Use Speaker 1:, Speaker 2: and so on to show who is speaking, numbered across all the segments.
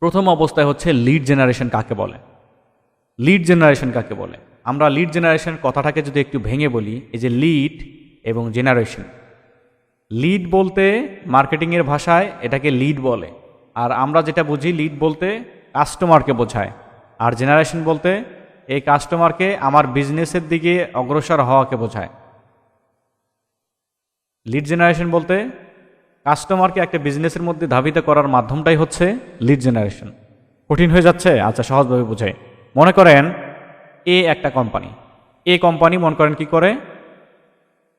Speaker 1: প্রথম অবস্থায় হচ্ছে লিড জেনারেশন কাকে বলে? লিড জেনারেশন কাকে বলে? আমরা লিড জেনারেশন কথাটাকে যদি একটু ভেঙে বলি, এই যে লিড এবং জেনারেশন লিড বলতে মার্কেটিংয়ের ভাষায় এটাকে লিড বলে। আর আমরা যেটা বুঝি লিড বলতে কাস্টমারকে বোঝায়। আর জেনারেশন বলতে এই কাস্টমারকে আমার বিজনেসের দিকে অগ্রসর হওয়াকে বোঝায়। লিড জেনারেশন বলতে কাস্টমারকে একটা বিজনেসের মধ্যে ধাবিত করার মাধ্যমটাই হচ্ছে লিড জেনারেশন কঠিন হয়ে যাচ্ছে? আচ্ছা সহজভাবে বোঝাই। মনে করেন এ একটা কোম্পানি এ কোম্পানি মনে করেন কি করে?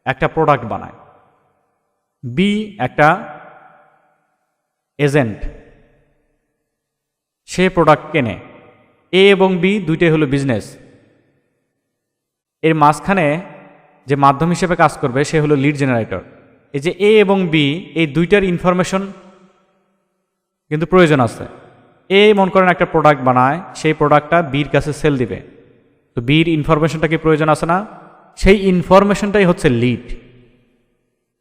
Speaker 1: একটা প্রোডাক্ট বানায়। বি একটা এজেন্ট সে প্রোডাক্ট কেনে। এ এবং বি দুইটাই হলো বিজনেস এর মাঝখানে যে মাধ্যম হিসেবে কাজ করবে, সে হলো লিড জেনারেটর এই যে এ এবং বি এই দুইটার ইনফরমেশন কিন্তু প্রয়োজন আছে। এ মন করেন একটা প্রোডাক্ট বানায়, সেই প্রোডাক্টটা বির কাছে সেল দিবে। তো বির ইনফরমেশনটা কি প্রয়োজন আছে না? সেই ইনফরমেশনটাই হচ্ছে লিড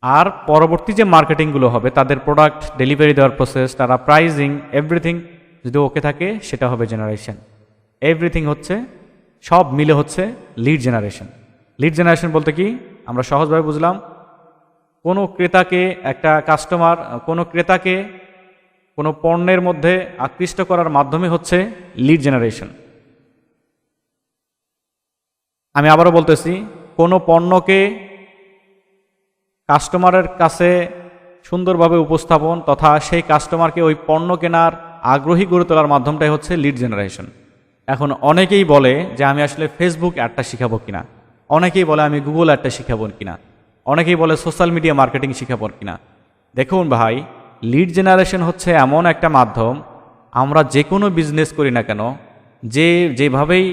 Speaker 1: আর পরবর্তী যে মার্কেটিংগুলো হবে, তাদের প্রোডাক্ট ডেলিভারি দেওয়ার প্রসেস তারা প্রাইজিং এভরিথিং যদি ওকে থাকে, সেটা হবে জেনারেশন এভরিথিং হচ্ছে, সব মিলে হচ্ছে লিড জেনারেশন লিড জেনারেশন বলতে কি? আমরা সহজভাবে বুঝলাম কোনো ক্রেতাকে, একটা কাস্টমার কোনো ক্রেতাকে কোনো পণ্যের মধ্যে আকৃষ্ট করার মাধ্যমে হচ্ছে লিড জেনারেশন আমি আবারও বলতেছি, কোনো পণ্যকে কাস্টমারের কাছে সুন্দরভাবে উপস্থাপন তথা সেই কাস্টমারকে ওই পণ্য কেনার আগ্রহী গড়ে তোলার মাধ্যমটাই হচ্ছে লিড জেনারেশন এখন অনেকেই বলে যে, আমি আসলে ফেসবুক অ্যাডটা শিখাবো কিনা? অনেকেই বলে, আমি গুগল অ্যাডটা শিখাবো কিনা? অনেকেই বলে সোশ্যাল মিডিয়া মার্কেটিং শিখাবো কিনা। দেখুন ভাই লিড জেনারেশন হচ্ছে এমন একটা মাধ্যম, আমরা যে কোনো বিজনেস করি না কেন, যে যেভাবেই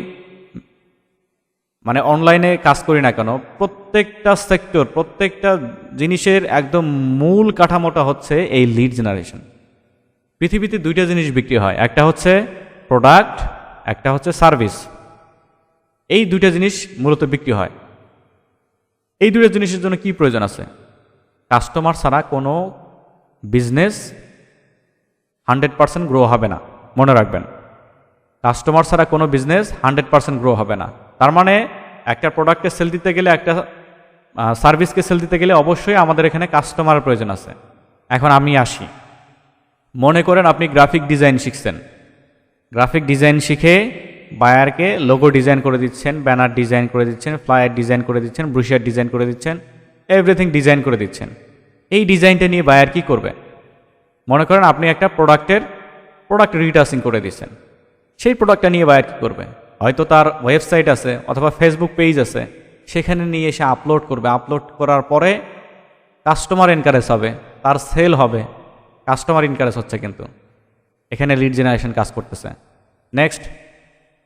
Speaker 1: মানে অনলাইনে কাজ করি না কেন, প্রত্যেকটা সেক্টর প্রত্যেকটা জিনিসের একদম মূল কাঠামোটা হচ্ছে এই লিড জেনারেশন পৃথিবীতে দুইটা জিনিস বিক্রি হয়, একটা হচ্ছে প্রোডাক্ট একটা হচ্ছে সার্ভিস এই দুইটা জিনিস মূলত বিক্রি হয়। এই দুইটা জিনিসের জন্য কি প্রয়োজন আছে? কাস্টমার ছাড়া কোনো বিজনেস হান্ড্রেড পার্সেন্ট গ্রো হবে না, মনে রাখবেন। কাস্টমার ছাড়া কোনো বিজনেস হান্ড্রেড পার্সেন্ট গ্রো হবে না। তার মানে একটা প্রোডাক্টকে সেল দিতে গেলে, একটা সার্ভিসকে সেল দিতে গেলে অবশ্যই আমাদের এখানে কাস্টমারের প্রয়োজন আছে। এখন আমি আসি। মনে করেন আপনি গ্রাফিক ডিজাইন শিখছেন। গ্রাফিক ডিজাইন শিখে বায়ারকে লোগো ডিজাইন করে দিচ্ছেন, ব্যানার ডিজাইন করে দিচ্ছেন, ফ্লায়ার ডিজাইন করে দিচ্ছেন, ব্রুশিয়ার ডিজাইন করে দিচ্ছেন, এভরিথিং ডিজাইন করে দিচ্ছেন। এই ডিজাইনটা নিয়ে বায়ার কি করবে? মনে করেন আপনি একটা প্রোডাক্টের প্রোডাক্ট রিটার্সিং করে দিচ্ছেন। সেই প্রোডাক্টটা নিয়ে বায়ার কী করবে? হয়তো তার ওয়েবসাইট আছে অথবা ফেসবুক পেজ আছে, সেখানে নিয়ে এসে আপলোড করবে। আপলোড করার পরে কাস্টমার এনকারেজ হবে, তার সেল হবে। কাস্টমার ইনকারেজ হচ্ছে কিন্তু। এখানে লিড জেনারেশন কাজ করতেছে। নেক্সট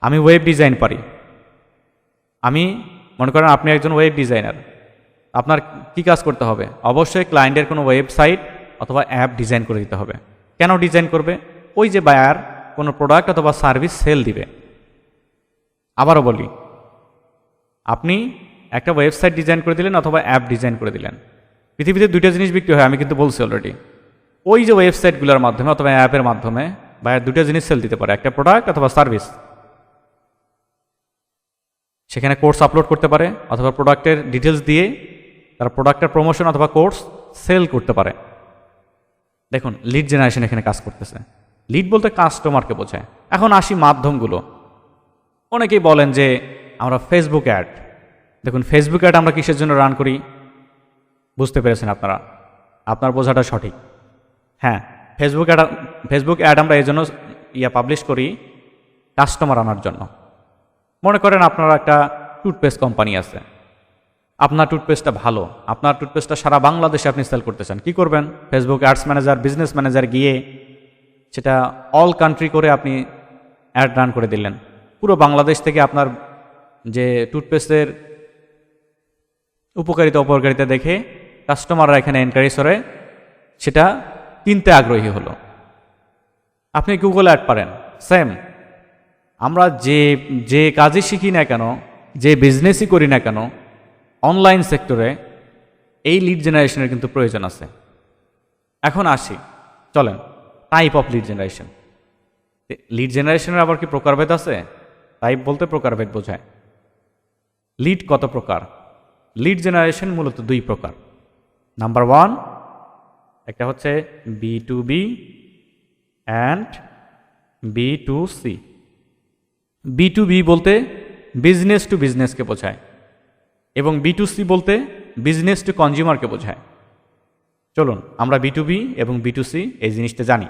Speaker 1: আমি ওয়েব ডিজাইন পারি। আমি মনে করেন আপনি একজন ওয়েব ডিজাইনার আপনার কি কাজ করতে হবে? অবশ্যই ক্লায়েন্টের কোনো ওয়েবসাইট অথবা অ্যাপ ডিজাইন করে দিতে হবে। কেন ডিজাইন করবে? ওই যে বায়ার কোনো প্রোডাক্ট অথবা সার্ভিস সেল দিবে। আবারও বলি, আপনি একটা ওয়েবসাইট ডিজাইন করে দিলেন অথবা অ্যাপ ডিজাইন করে দিলেন। পৃথিবীতে দুইটা জিনিস বিক্রি হয়, আমি কিন্তু বলছি অলরেডি ওই যে ওয়েবসাইটগুলোর মাধ্যমে অথবা অ্যাপের মাধ্যমে বায়ার দুটো জিনিস সেল দিতে পারে, একটা প্রোডাক্ট অথবা সার্ভিস সেখানে কোর্স আপলোড করতে পারে, অথবা প্রোডাক্টের ডিটেলস দিয়ে তারা প্রোডাক্টের প্রমোশন অথবা কোর্স সেল করতে পারে। দেখুন লিড জেনারেশন এখানে কাজ করতেছে। লিড বলতে কাস্টমারকে বোঝায়। এখন আসি মাধ্যমগুলো। অনেকেই বলেন যে, আমরা ফেসবুক অ্যাড দেখুন ফেসবুক অ্যাড আমরা কিসের জন্য রান করি? বুঝতে পেরেছেন আপনারা। আপনার বোঝাটা সঠিক। হ্যাঁ ফেসবুক অ্যাড ফেসবুক অ্যাড আমরা এই জন্য ইয়া পাবলিশ করি কাস্টমার আনার জন্য। মনে করেন আপনার একটা টুথপেস্ট কোম্পানি আছে। আপনার টুথপেস্টটা ভালো। আপনার টুথপেস্টটা সারা বাংলাদেশে আপনি সেল করতে চান কী করবেন? Facebook ads manager business manager গিয়ে সেটা অল কান্ট্রি করে আপনি অ্যাড রান করে দিলেন। পুরো বাংলাদেশ থেকে আপনার যে টুথপেস্টের উপকারিতা, অপকারিতা দেখে কাস্টমাররা এখানে এনকারেজ করে, সেটা কিনতে আগ্রহী হলো। আপনি গুগল অ্যাড পারেন। সেম আমরা যে যে কাজই শিখি না কেন, যে বিজনেসই করি না কেন অনলাইন সেক্টরে এই লিড জেনারেশনের কিন্তু প্রয়োজন আছে। এখন আসি, চলেন type of lead generation lead জেনারেশনের আবার কি প্রকারভেদ আছে? তাই বলতে প্রকারভেদ বোঝায়। লিড কত প্রকার? লিড জেনারেশন মূলত দুই প্রকার। নাম্বার ওয়ান একটা হচ্ছে B to B and B to C B to B বলতে বিজনেস টু বিজনেসকে বোঝায় এবং বি টু সি বলতে বিজনেস টু কনজিউমারকে বোঝায়। চলুন, আমরা বি টু বি এবং বি টু সি এই জিনিসটা জানি।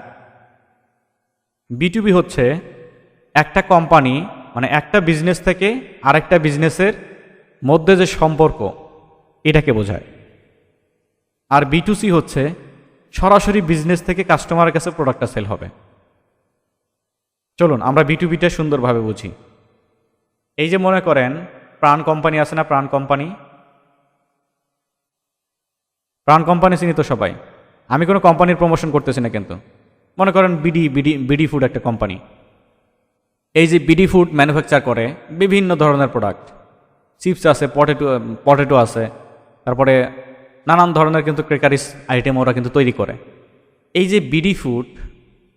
Speaker 1: বি টু বি হচ্ছে একটা কোম্পানি মানে একটা বিজনেস থেকে আরেকটা বিজনেসের মধ্যে যে সম্পর্ক, এটাকে বোঝায়। আর বি টু সি হচ্ছে সরাসরি বিজনেস থেকে কাস্টমারের কাছে প্রোডাক্টটা সেল হবে। চলুন, আমরা বি টু বিটা সুন্দরভাবে বুঝি। এই যে মনে করেন, প্রাণ কোম্পানি আছে না প্রাণ কোম্পানি? প্রাণ কোম্পানি চিনি তো সবাই। আমি কোনো কোম্পানির প্রমোশন করতেছি না কিন্তু। মনে করেন বিডি বিডি বিডি ফুড একটা কোম্পানি। এই যে বিডি ফুড ম্যানুফ্যাকচার করে বিভিন্ন ধরনের প্রোডাক্ট চিপস আছে পটেটো পটেটো আছে, তারপরে নানান ধরনের কিন্তু ক্রেকারিস আইটেম ওরা কিন্তু তৈরি করে। এই যে বিডি ফুড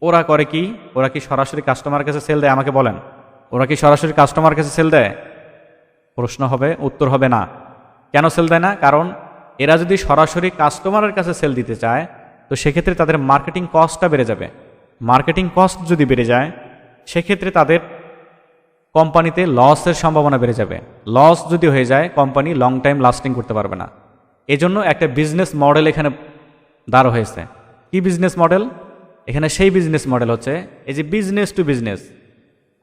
Speaker 1: ওরা করে কি? ওরা কি সরাসরি কাস্টমার কাছে সেল দেয়? আমাকে বলেন। ওরা কি সরাসরি কাস্টমার কাছে সেল দেয়? প্রশ্ন হবে, উত্তর হবে না। কেন সেল দেয় না? কারণ এরা যদি সরাসরি কাস্টমারের কাছে সেল দিতে চায়, তো সেক্ষেত্রে তাদের মার্কেটিং কস্টটা বেড়ে যাবে। মার্কেটিং কস্ট যদি বেড়ে যায়, সেক্ষেত্রে তাদের কোম্পানিতে লসের সম্ভাবনা বেড়ে যাবে। লস যদি হয়ে যায়, কোম্পানি লং টাইম লাস্টিং করতে পারবে না। এজন্য একটা বিজনেস মডেল এখানে দাঁড় হয়েছে। কি বিজনেস মডেল এখানে সেই বিজনেস মডেল হচ্ছে, এই যে বিজনেস টু বিজনেস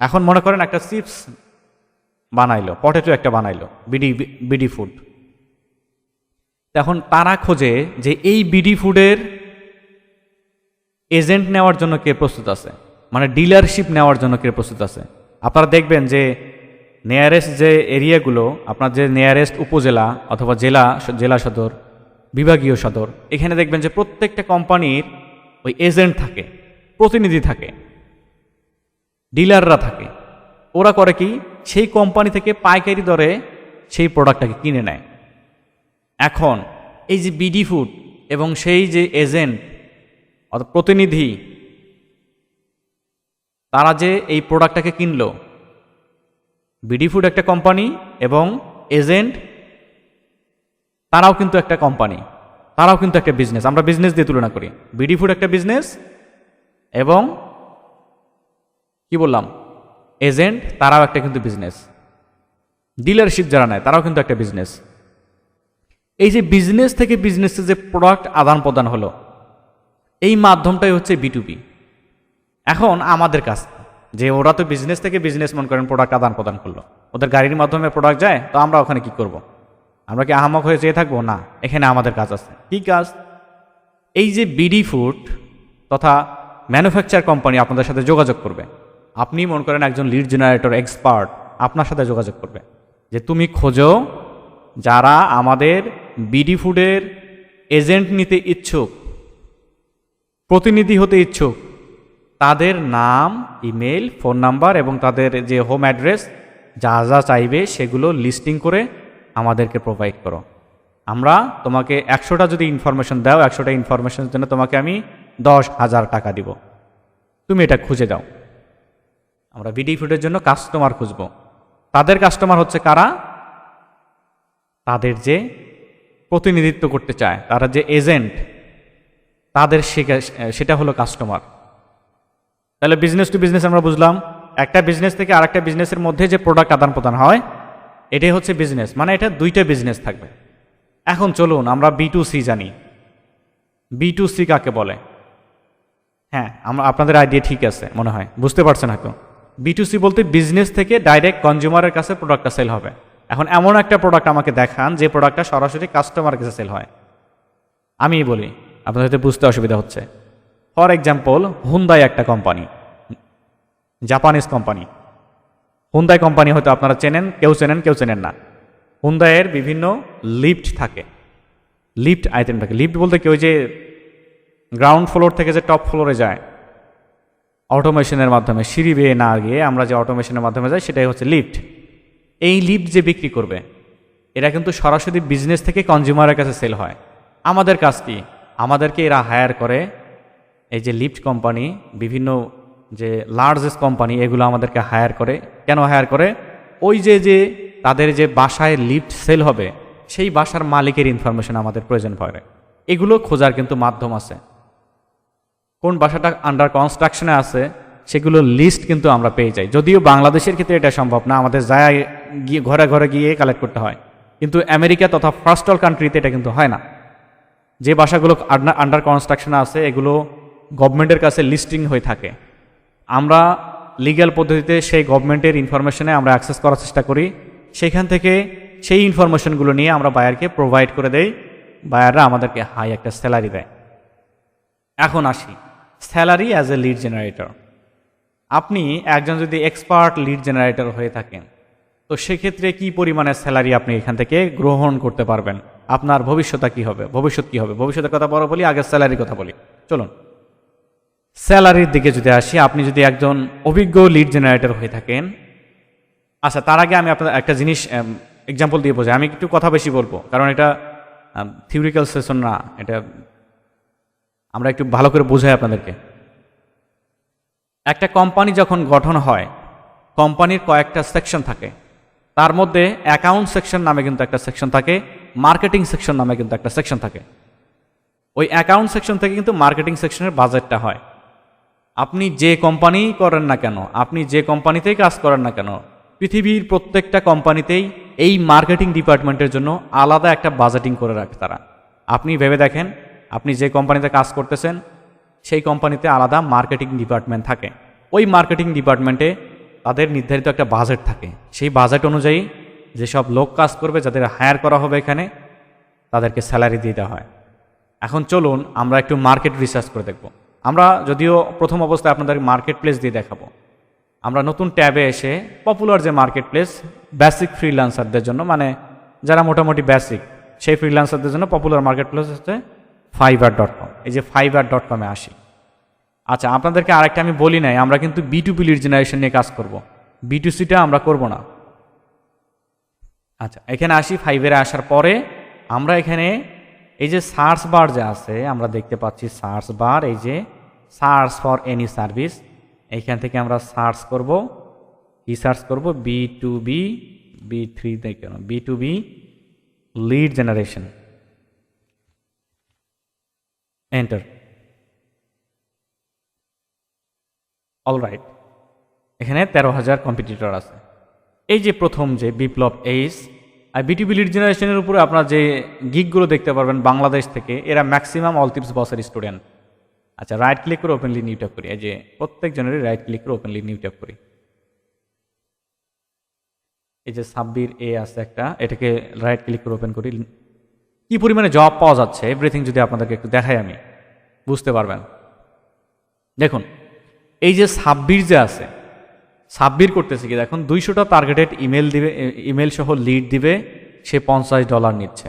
Speaker 1: এখন মনে করেন একটা চিপস বানাইলো পটেটো একটা বানাইলো বিডি বিডি ফুড এখন তারা খোঁজে যে এই বিডি ফুডের এজেন্ট নেওয়ার জন্য কে প্রস্তুত আছে মানে ডিলারশিপ নেওয়ার জন্য কে প্রস্তুত আছে। আপনারা দেখবেন যে নিয়ারেস্ট যে এরিয়াগুলো আপনার যে নিয়ারেস্ট উপজেলা অথবা জেলা জেলা সদর, বিভাগীয় সদর, এখানে দেখবেন যে প্রত্যেকটা কোম্পানির ওই এজেন্ট থাকে, প্রতিনিধি থাকে, ডিলাররা থাকে। ওরা করে কি, সেই কোম্পানি থেকে পাইকারি দরে সেই প্রোডাক্টটাকে কিনে নেয়। এখন এই যে বিডি ফুড এবং সেই যে এজেন্ট অর্থাৎ প্রতিনিধি, তারা যে এই প্রোডাক্টটাকে কিনলো বিডি ফুড একটা কোম্পানি এবং এজেন্ট, তারাও কিন্তু একটা কোম্পানি। তারাও কিন্তু একটা বিজনেস আমরা বিজনেস দিয়ে তুলনা করি। বিডি ফুড একটা বিজনেস এবং কি বললাম? এজেন্ট তারাও একটা কিন্তু বিজনেস ডিলারশিপ যারা নেয়, তারাও কিন্তু একটা বিজনেস এই যে বিজনেস থেকে বিজনেসে যে প্রোডাক্ট আদান প্রদান হলো, এই মাধ্যমটাই হচ্ছে বিটুবি এখন আমাদের কাছ যে ওরা তো বিজনেস থেকে বিজনেস মন করেন প্রোডাক্ট আদান প্রদান করল, ওদের গাড়ির মাধ্যমে প্রোডাক্ট যায়, তো আমরা ওখানে কি করব। আমরা কি আহামক হয়ে চেয়ে থাকব? না, এখানে আমাদের কাজ আছে। কি কাজ? এই যে বিডি ফুড তথা ম্যানুফ্যাকচার কোম্পানি আপনাদের সাথে যোগাযোগ করবে। আপনি মনে করেন একজন লিড জেনারেটর, এক্সপার্ট, আপনার সাথে যোগাযোগ করবে। যে তুমি খোঁজো যারা আমাদের বিডি ফুডের এজেন্ট নিতে ইচ্ছুক, প্রতিনিধি হতে ইচ্ছুক, তাদের নাম, ইমেল, ফোন নাম্বার এবং তাদের যে হোম অ্যাড্রেস, যা যা চাইবে সেগুলো লিস্টিং করে আমাদেরকে প্রোভাইড করো। আমরা তোমাকে একশোটা যদি ইনফরমেশন দাও, একশোটা ইনফরমেশনের জন্য তোমাকে আমি দশ হাজার টাকা দিব। তুমি এটা খুঁজে দাও। আমরা বিডি ফুডের জন্য কাস্টমার খুঁজব। তাদের কাস্টমার হচ্ছে কারা? তাদের যে প্রতিনিধিত্ব করতে চায়, তারা যে এজেন্ট তাদের সেটা হলো কাস্টমার তাহলে বিজনেস টু বিজনেস আমরা বুঝলাম, একটা বিজনেস থেকে আরেকটা বিজনেসের মধ্যে যে প্রোডাক্ট আদান প্রদান হয় এটাই হচ্ছে বিজনেস মানে এটা দুইটা বিজনেস থাকবে। এখন চলুন, আমরা বি টু সি জানি। বি টু সি কাকে বলে? হ্যাঁ আমরা, আপনাদের আইডিয়া ঠিক আছে, মনে হয়। বুঝতে পারছেন হয়তো। বি টু সি বলতে বিজনেস থেকে ডাইরেক্ট কনজিউমারের কাছে প্রোডাক্টটা সেল হবে। এখন এমন একটা প্রোডাক্ট আমাকে দেখান, যে প্রোডাক্টটা সরাসরি কাস্টমার কাছে সেল হয়। আমি বলি, আপনাদের হয়তো বুঝতে অসুবিধা হচ্ছে। ফর এক্সাম্পল হুন্দাই একটা company Japanese company Hyundai company হয়তো আপনারা চেনেন, কেউ চেনেন কেউ চেনেন না। হুন্দাইয়ের বিভিন্ন লিফট থাকে। লিফট আইটেম থাকে। লিফট বলতে কেউ যে গ্রাউন্ড ফ্লোর থেকে যে টপ ফ্লোরে যায় অটোমেশনের মাধ্যমে, সিঁড়ি বেয়ে না গিয়ে আমরা যে অটোমেশনের মাধ্যমে যাই, সেটাই হচ্ছে লিফট এই লিফট যে বিক্রি করবে, এরা কিন্তু সরাসরি বিজনেস থেকে কনজিউমারের কাছে সেল হয়। আমাদের কাজ কি? আমাদেরকে এরা হায়ার করে। এই যে লিফট কোম্পানি বিভিন্ন যে লার্জেস্ট কোম্পানি এগুলো আমাদেরকে হায়ার করে। কেন হায়ার করে? ওই যে যে তাদের যে বাসায় লিফট সেল হবে, সেই বাসার মালিকের ইনফরমেশন আমাদের প্রয়োজন পড়ে। এগুলো খোঁজার কিন্তু মাধ্যম আছে। কোন বাসাটা আন্ডার কনস্ট্রাকশনে আছে, সেগুলো লিস্ট কিন্তু আমরা পেয়ে যাই। যদিও বাংলাদেশের ক্ষেত্রে এটা সম্ভব না, আমাদের যায় গিয়ে ঘরে ঘরে গিয়ে কালেক্ট করতে হয়। কিন্তু আমেরিকা তথা ফার্স্ট অল কান্ট্রিতে এটা কিন্তু হয় না। যে বাসাগুলো আন্ডার কনস্ট্রাকশনে আছে, এগুলো গভর্নমেন্টের কাছে লিস্টিং হয়ে থাকে। আমরা লিগ্যাল পদ্ধতিতে সেই গভর্নমেন্টের ইনফরমেশনে আমরা অ্যাক্সেস করার চেষ্টা করি। সেখান থেকে সেই ইনফরমেশনগুলো নিয়ে আমরা বায়ারকে প্রোভাইড করে দেই। বায়াররা আমাদেরকে হাই একটা স্যালারি দেয়। এখন আসি। Salary as a lead generator আপনি একজন যদি এক্সপার্ট লিড জেনারেটর হয়ে থাকেন, তো সেক্ষেত্রে কি পরিমাণের স্যালারি আপনি এখান থেকে গ্রহণ করতে পারবেন? আপনার ভবিষ্যৎ কি হবে? ভবিষ্যৎ কী হবে? ভবিষ্যতের কথা বড় বলি আগে স্যালারির কথা বলি। চলুন। স্যালারির দিকে যদি আসি, আপনি যদি একজন অভিজ্ঞ লিড জেনারেটর হয়ে থাকেন আচ্ছা তার আগে আমি আপনার একটা জিনিস এক্সাম্পল দিয়ে বোঝাই। আমি একটু কথা বেশি বলব, কারণ এটা থিওরিক্যাল সেশন না, এটা আমরা একটু ভালো করে বোঝাই আপনাদেরকে। একটা কোম্পানি যখন গঠন হয় কোম্পানির কয়েকটা সেকশন থাকে। তার মধ্যে অ্যাকাউন্ট সেকশন নামে কিন্তু একটা সেকশন থাকে মার্কেটিং সেকশন নামে কিন্তু একটা সেকশন থাকে। ওই অ্যাকাউন্ট সেকশন থেকে কিন্তু মার্কেটিং সেকশনের বাজেটটা হয়। আপনি যে কোম্পানি করেন না কেন, আপনি যে কোম্পানিতেই কাজ করেন না কেন, পৃথিবীর প্রত্যেকটা কোম্পানিতেই এই মার্কেটিং ডিপার্টমেন্টের জন্য আলাদা একটা বাজেটিং করে রাখে তারা। আপনি ভেবে দেখেন, আপনি যে কোম্পানিতে কাজ করতেছেন, সেই কোম্পানিতে আলাদা মার্কেটিং ডিপার্টমেন্ট থাকে। ওই মার্কেটিং ডিপার্টমেন্টে তাদের নির্ধারিত একটা বাজেট থাকে। সেই বাজেট অনুযায়ী যেসব লোক কাজ করবে, যাদের হায়ার করা হবে এখানে, তাদেরকে স্যালারি দিতে হয়। এখন চলুন আমরা একটু মার্কেট রিসার্চ করে দেখব। আমরা যদিও প্রথম অবস্থায় আপনাদের মার্কেট প্লেস দিয়ে দেখাবো। আমরা নতুন ট্যাবে এসে পপুলার যে মার্কেট প্লেস বেসিক ফ্রিল্যান্সারদের জন্য মানে যারা মোটামুটি বেসিক সেই ফ্রিল্যান্সারদের জন্য পপুলার মার্কেট প্লেস হচ্ছে ফাইবার ডট কম এই যে ফাইবার ডট কমে আসি। আচ্ছা আপনাদেরকে আরেকটা আমি বলি নাই, আমরা কিন্তু বি টু লিড জেনারেশন নিয়ে কাজ করব। বি টু সিটা আমরা করব না। আচ্ছা এখানে আসি ফাইভের আসার পরে আমরা এখানে এই যে সার্চ বার যে আছে, আমরা দেখতে পাচ্ছি সার্চ বার, এই যে সার্চ ফর এনি সার্ভিস, এইখান থেকে আমরা সার্চ করব। কি সার্চ করব? B to B B three দেখে B to B lead generation enter alright এখানে তেরো হাজার কম্পিটিটর আছে। এই যে প্রথম যে বিপ্লব এইস আর বিটিভি লিড জেনারেশনের উপরে আপনার যে গিকগুলো দেখতে পারবেন বাংলাদেশ থেকে, এরা ম্যাক্সিমাম অলটিপস বসের স্টুডেন্ট আচ্ছা রাইট ক্লিক করে ওপেনলি নিউ ট্যাপ করি। এই যে প্রত্যেক জনেরই রাইট ক্লিক করে ওপেনলি নিউ ট্যাপ করি। এই যে সাব্বির এ আছে একটা, এটাকে রাইট ক্লিক করে ওপেন করি। কি পরিমাণে জব পাওয়া যাচ্ছে এভরিথিং যদি আপনাদেরকে একটু দেখাই আমি, বুঝতে পারবেন। দেখুন, এই যে সাব্বির যে আছে সাব্বির করতেছে কি? দেখুন, দুইশোটা টার্গেটেড ইমেল দিবে ইমেল সহ লিড দিবে, সে পঞ্চাশ ডলার নিচ্ছে।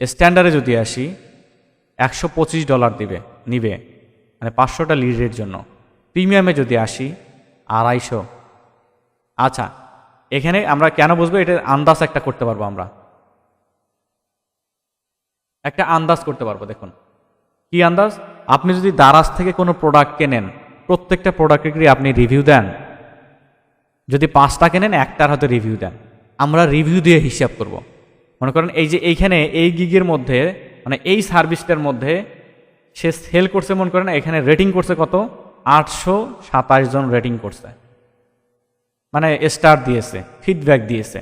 Speaker 1: স্ট্যান্ডার্ডে যদি আসি, একশো পঁচিশ ডলার দিবে, নিবে মানে পাঁচশোটা লিডের জন্য। প্রিমিয়ামে যদি আসি, আড়াইশো। আচ্ছা এখানে আমরা কেন বুঝব? এটা আন্দাজ একটা করতে পারব আমরা। একটা আন্দাজ করতে পারব, দেখুন। কি আন্দাজ? আপনি যদি দারাজ থেকে কোনো প্রোডাক্ট কেনেন, প্রত্যেকটা প্রোডাক্টেরই আপনি রিভিউ দেন? যদি পাঁচটা কেনেন, একটার হয়তো রিভিউ দেন। আমরা রিভিউ দিয়ে হিসাব করব। মনে করেন এই যে এইখানে এই গিগের মধ্যে মানে এই সার্ভিসটার মধ্যে সে সেল করছে, মনে করেন এখানে রেটিং করছে কত? আটশো সাতাশ জন রেটিং করছে। মানে স্টার দিয়েছে ফিডব্যাক দিয়েছে।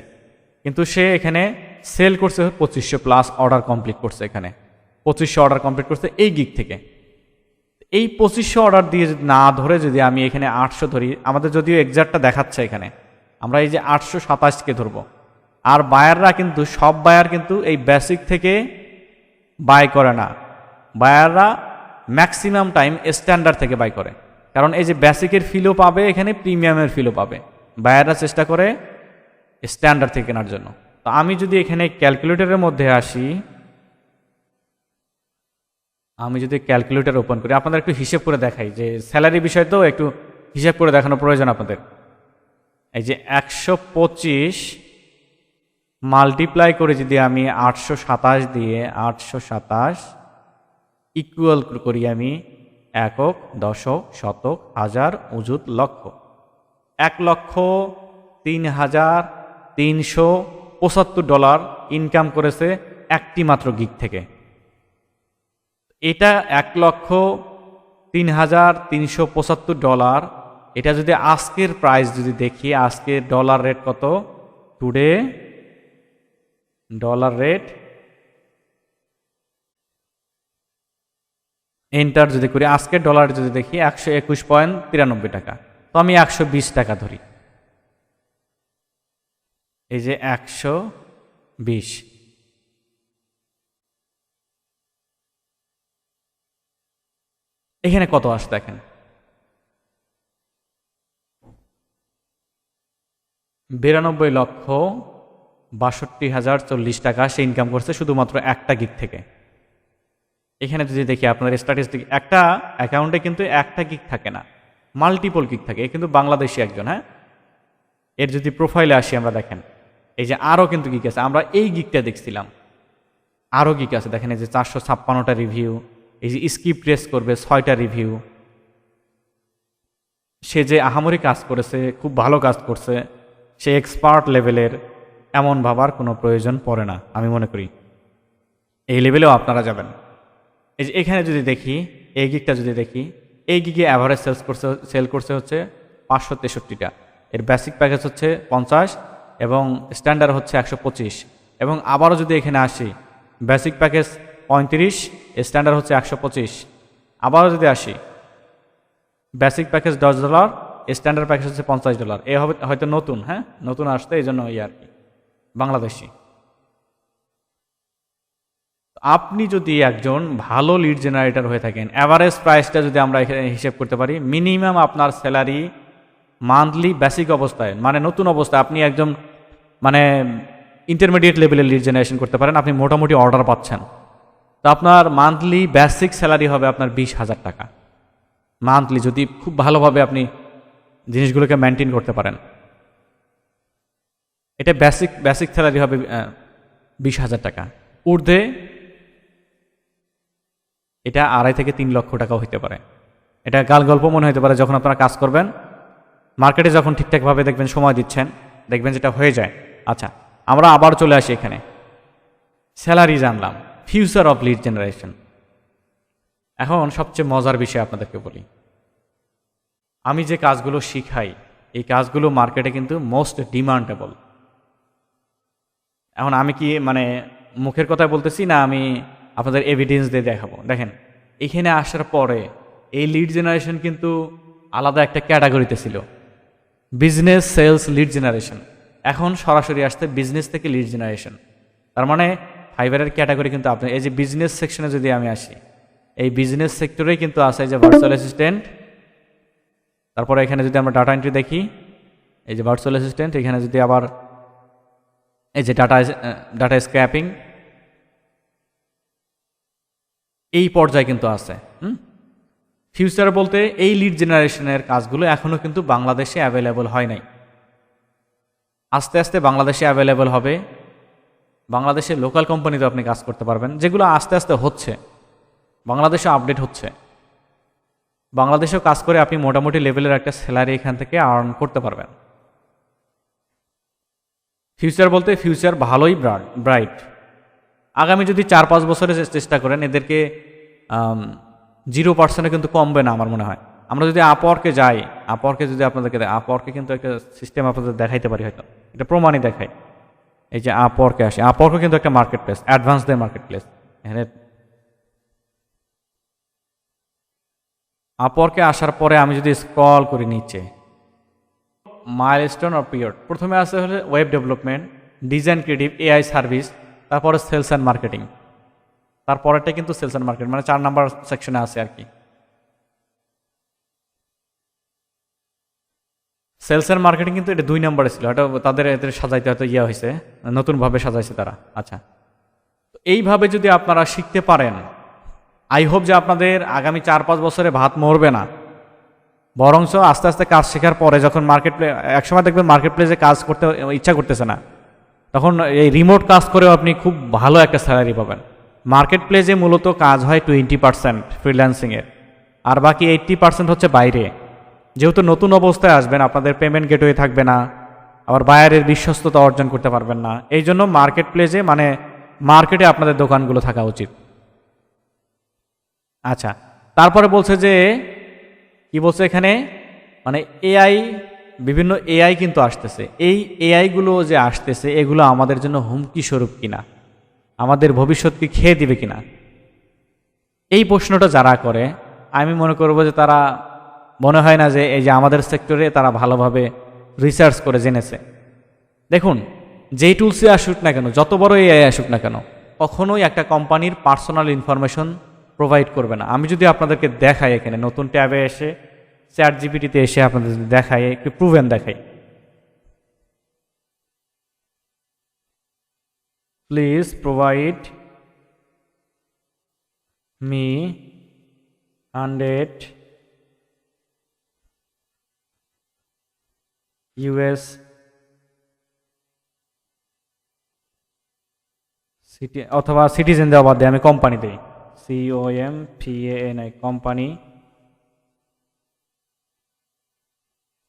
Speaker 1: কিন্তু সে এখানে সেল করছে পঁচিশশো প্লাস অর্ডার কমপ্লিট করছে এখানে। পঁচিশশো অর্ডার কমপ্লিট করছে এই গিগ থেকে। এই পঁচিশশো অর্ডার দিয়ে না ধরে যদি আমি এখানে আটশো ধরি, আমাদের যদিও এক্সাক্টটা দেখাচ্ছে এখানে, আমরা এই যে আটশো সাতাশকে ধরবো। আর বায়াররা কিন্তু, সব বায়ার কিন্তু এই বেসিক থেকে বাই করে না। বায়াররা ম্যাক্সিমাম টাইম স্ট্যান্ডার্ড থেকে বাই করে। কারণ এই যে বেসিকের ফিলও পাবে, এখানে প্রিমিয়ামের ফিলও পাবে। বায়াররা চেষ্টা করে স্ট্যান্ডার্ড থেকে কেনার জন্য। তো আমি যদি এখানে ক্যালকুলেটরের মধ্যে আসি আমি যদি ক্যালকুলেটর ওপেন করি, আপনাদের একটু হিসেব করে দেখাই যে স্যালারি বিষয় তো একটু হিসেব করে দেখানো প্রয়োজন আপনাদের। এই যে একশো পঁচিশ মাল্টিপ্লাই করে যদি আমি আটশো সাতাশ দিয়ে আটশো সাতাশ ইকুয়াল করি আমি একক, দশক, শতক, হাজার, উজুত, লক্ষ। এক লক্ষ তিন হাজার তিনশো পঁচাত্তর ডলার ইনকাম করেছে একটি মাত্র গিগ থেকে। এটা এক লক্ষ তিন হাজার তিনশো পঁচাত্তর ডলার। এটা যদি আজকের প্রাইস যদি দেখি, আজকের ডলার রেট কত? টুডে ডলার রেট এন্টার যদি করি, আজকের ডলার যদি দেখি, একশো একুশ পয়েন্ট তিরানব্বই টাকা। তো আমি একশো বিশ টাকা ধরি। এই যে একশো বিশ। এখানে কত আসে দেখেন? বিরানব্বই লক্ষ বাষট্টি হাজার চল্লিশ টাকা সে ইনকাম করছে শুধুমাত্র একটা গিক থেকে। এখানে যদি দেখি আপনাদের স্ট্যাটিস্টিক একটা অ্যাকাউন্টে কিন্তু একটা গিক থাকে না মাল্টিপল গিক থাকে, এ কিন্তু বাংলাদেশি একজন হ্যাঁ? এর যদি প্রোফাইলে আসি আমরা দেখেন, এই যে আরও কিন্তু গিক আছে, আমরা এই গিকটা দেখছিলাম, আরও গিক আছে, দেখেন এই যে চারশো ছাপ্পান্নটা রিভিউ এই যে স্কিপ রেস করবে, ছয়টা রিভিউ সে যে আহামরি কাজ করেছে, খুব ভালো কাজ করছে, সে এক্সপার্ট লেভেলের এমন ভাবার কোনো প্রয়োজন পড়ে না, আমি মনে করি। এই লেভেলেও আপনারা যাবেন। এই যে এখানে যদি দেখি, এই গিকটা যদি দেখি, এই গিকে অ্যাভারেজ সেলস করছে সেল করছে হচ্ছে পাঁচশো তেষট্টিটা। এর বেসিক প্যাকেজ হচ্ছে পঞ্চাশ এবং স্ট্যান্ডার্ড হচ্ছে একশো পঁচিশ। এবং আবারও যদি এখানে আসি বেসিক প্যাকেজ পঁয়ত্রিশ স্ট্যান্ডার্ড হচ্ছে একশো পঁচিশ। আবারও যদি আসি বেসিক প্যাকেজ দশ ডলার স্ট্যান্ডার্ড প্যাকেজ হচ্ছে পঞ্চাশ ডলার এ হবে হয়তো নতুন হ্যাঁ? নতুন আসতে এই জন্য ইয়ে আর কি। বাংলাদেশি। আপনি যদি একজন ভালো লিড জেনারেটর হয়ে থাকেন অ্যাভারেজ প্রাইসটা যদি আমরা এখানে হিসেব করতে পারি মিনিমাম আপনার স্যালারি মান্থলি বেসিক অবস্থায় মানে নতুন অবস্থায় আপনি একজন মানে ইন্টারমিডিয়েট লেভেলের লিড জেনারেশন করতে পারেন, আপনি মোটামুটি অর্ডার পাচ্ছেন। তো আপনার মান্থলি বেসিক স্যালারি হবে আপনার বিশ হাজার টাকা। মান্থলি যদি খুব ভালোভাবে আপনি জিনিসগুলোকে মেনটেন করতে পারেন। এটা বেসিক বেসিক স্যালারি হবে বিশ হাজার টাকা। ঊর্ধ্বে এটা আড়াই থেকে তিন লক্ষ টাকাও হইতে পারে। এটা গাল গল্প মনে হতে পারে যখন আপনারা কাজ করবেন মার্কেটে যখন ঠিকঠাকভাবে দেখবেন, সময় দিচ্ছেন, দেখবেন যেটা হয়ে যায়। আচ্ছা আমরা আবার চলে আসি এখানে। স্যালারি জানলাম। ফিউচার অফ লিড জেনারেশন এখন সবচেয়ে মজার বিষয় আপনাদেরকে বলি। আমি যে কাজগুলো শিখাই, এই কাজগুলো মার্কেটে কিন্তু মোস্ট ডিমান্ডেবল এখন আমি কি মানে মুখের কথা বলতেছি না, আমি আপনাদের এভিডেন্স দিয়ে দেখাবো। দেখেন, এখানে আসার পরে এই লিড জেনারেশন কিন্তু আলাদা একটা ক্যাটাগরিতে ছিল। বিজনেস সেলস লিড জেনারেশন এখন সরাসরি আসতে বিজনেস থেকে লিড জেনারেশন তার মানে ফাইবারের ক্যাটাগরি কিন্তু আপনি, এই যে বিজনেস সেকশনে যদি আমি আসি, এই বিজনেস সেক্টরেই কিন্তু আছে যে ভার্চুয়াল অ্যাসিস্ট্যান্ট তারপরে এখানে যদি আমরা ডাটা এন্ট্রি দেখি, এই যে ভার্চুয়াল অ্যাসিস্ট্যান্ট এখানে যদি আবার এই যে ডাটা ডাটা স্ক্র্যাপিং এই পর্যায়ে কিন্তু আছে, হুম? ফিউচার বলতে এই লিড জেনারেশনের কাজগুলো এখনও কিন্তু বাংলাদেশে অ্যাভেলেবল হয় নাই। আস্তে আস্তে বাংলাদেশে অ্যাভেলেবল হবে। বাংলাদেশের লোকাল কোম্পানিতে আপনি কাজ করতে পারবেন, যেগুলো আস্তে আস্তে হচ্ছে। বাংলাদেশে আপডেট হচ্ছে। বাংলাদেশেও কাজ করে আপনি মোটামুটি লেভেলের একটা স্যালারি এখান থেকে আর্ন করতে পারবেন। ফিউচার বলতে ফিউচার ভালোই ব্রাড ব্রাইট আগামী যদি চার পাঁচ বছরে চেষ্টা করেন, এদেরকে জিরো পার্সেন্টে কিন্তু কমবে না আমার মনে হয়। আমরা যদি আপওয়ার্কে যাই আপওয়ার্কে যদি আপনাদেরকে আপওয়ার্কে কিন্তু একটা সিস্টেম আপনাদের দেখাইতে পারি হয়তো। এটা প্রমাণই দেখায়। এই যে আপওয়ার্কে আসে। আপওয়ার্কও কিন্তু একটা মার্কেট প্লেস অ্যাডভান্সদের মার্কেট প্লেস এখানে আপওয়ার্কে আসার পরে আমি যদি স্ক্রল করি নিচে মাইলস্টোন অর পিরিয়ড প্রথমে আসে হলে web development design creative AI service তারপরে সেলস অ্যান্ড মার্কেটিং তারপরেরটা কিন্তু সেলস অ্যান্ড মার্কেটিং মানে চার নাম্বার সেকশনে আছে আর কি। সেলস অ্যান্ড মার্কেটিং কিন্তু এটা দুই নম্বরে ছিল। এটা তাদের এদের সাজাইতে হয়তো ইয়ে হয়েছে, নতুনভাবে সাজাইছে তারা। আচ্ছা। এইভাবে যদি আপনারা শিখতে পারেন, আই হোপ যে আপনাদের আগামী চার পাঁচ বছরে ভাত মরবে না। বরঞ্চ আস্তে আস্তে কাজ শেখার পরে যখন মার্কেট প্লে একসময় দেখবেন মার্কেট প্লেসে কাজ করতে ইচ্ছা করতেছে না। তখন এই রিমোট কাজ করেও আপনি খুব ভালো একটা স্যালারি পাবেন। মার্কেট প্লেসে মূলত কাজ হয় টোয়েন্টি পার্সেন্ট ফ্রিল্যান্সিংয়ের আর বাকি এইট্টি পার্সেন্ট হচ্ছে বাইরে। যেহেতু নতুন অবস্থায় আসবেন, আপনাদের পেমেন্ট গেটওয়ে থাকবে না, আবার বায়ারের বিশ্বস্ততা অর্জন করতে পারবেন না। এই জন্য মার্কেট প্লেসে মানে মার্কেটে আপনাদের দোকানগুলো থাকা উচিত। আচ্ছা তারপরে বলছে যে, কি বলছে এখানে? মানে এআই বিভিন্ন এআই কিন্তু আসতেছে। এই এআইগুলো যে আসতেছে, এগুলো আমাদের জন্য হুমকি স্বরূপ কিনা? আমাদের ভবিষ্যৎকে খেয়ে দিবে কিনা? এই প্রশ্নটা যারা করে, আমি মনে করব যে তারা মনে হয় না যে এই যে আমাদের সেক্টরে তারা ভালোভাবে রিসার্চ করে জেনেছে। দেখুন, যেই টুলসে আসুক না কেন, যত বড় এআই আসুক না কেন, কখনোই একটা কোম্পানির পার্সোনাল ইনফরমেশন প্রোভাইড করবে না। আমি যদি আপনাদেরকে দেখাই এখানে, নতুন ট্যাবে এসে চ্যাট জিপিটিতে এসে আপনাদের দেখাই, একটু প্রুভেন দেখাই। Please provide me hundred US city, অথবা সিটিজেন দেওয়া বাদ দিয়ে আমি কোম্পানি দিই। CEO M P N I company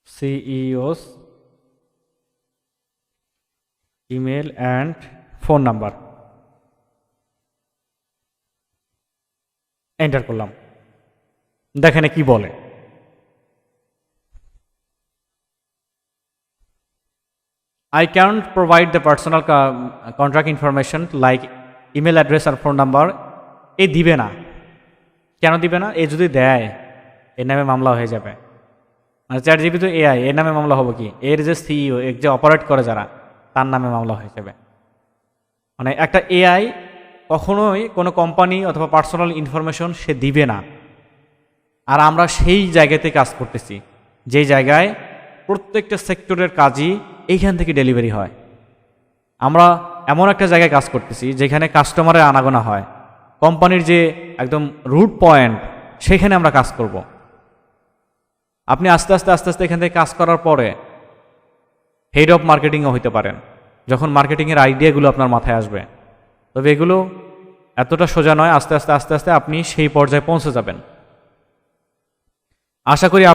Speaker 1: CEOs email and phone number enter করলাম। দেখেন কি বলে। I can't provide the personal co- contract information, like email address or phone number. এ দিবে না। কেন দিবে না? এ যদি দেয়, এর নামে মামলা হয়ে যাবে। মানে চ্যাট জিবি তো এআই এর নামে মামলা হবে কি? এর যে সিইও এর যে অপারেট করে যারা, তার নামে মামলা হয়ে যাবে। মানে একটা এআই কখনোই কোনো কোম্পানি অথবা পার্সোনাল ইনফরমেশন সে দিবে না। আর আমরা সেই জায়গাতে কাজ করতেছি। যেই জায়গায় প্রত্যেকটা সেক্টরের কাজই এইখান থেকে ডেলিভারি হয়। আমরা এমন একটা জায়গায় কাজ করতেছি, যেখানে কাস্টমারের আনাগোনা হয়। কোম্পানির যে একদম রুট পয়েন্ট সেখানে আমরা কাজ করব। আপনি আস্তে আস্তে আস্তে আস্তে এখান থেকে কাজ করার পরে হেড অফ মার্কেটিংও হইতে পারেন, যখন মার্কেটিংয়ের আইডিয়াগুলো আপনার মাথায় আসবে। তবে এগুলো এতটা সোজা নয়, আস্তে আস্তে আস্তে আস্তে আপনি সেই পর্যায়ে পৌঁছে যাবেন। আশা করি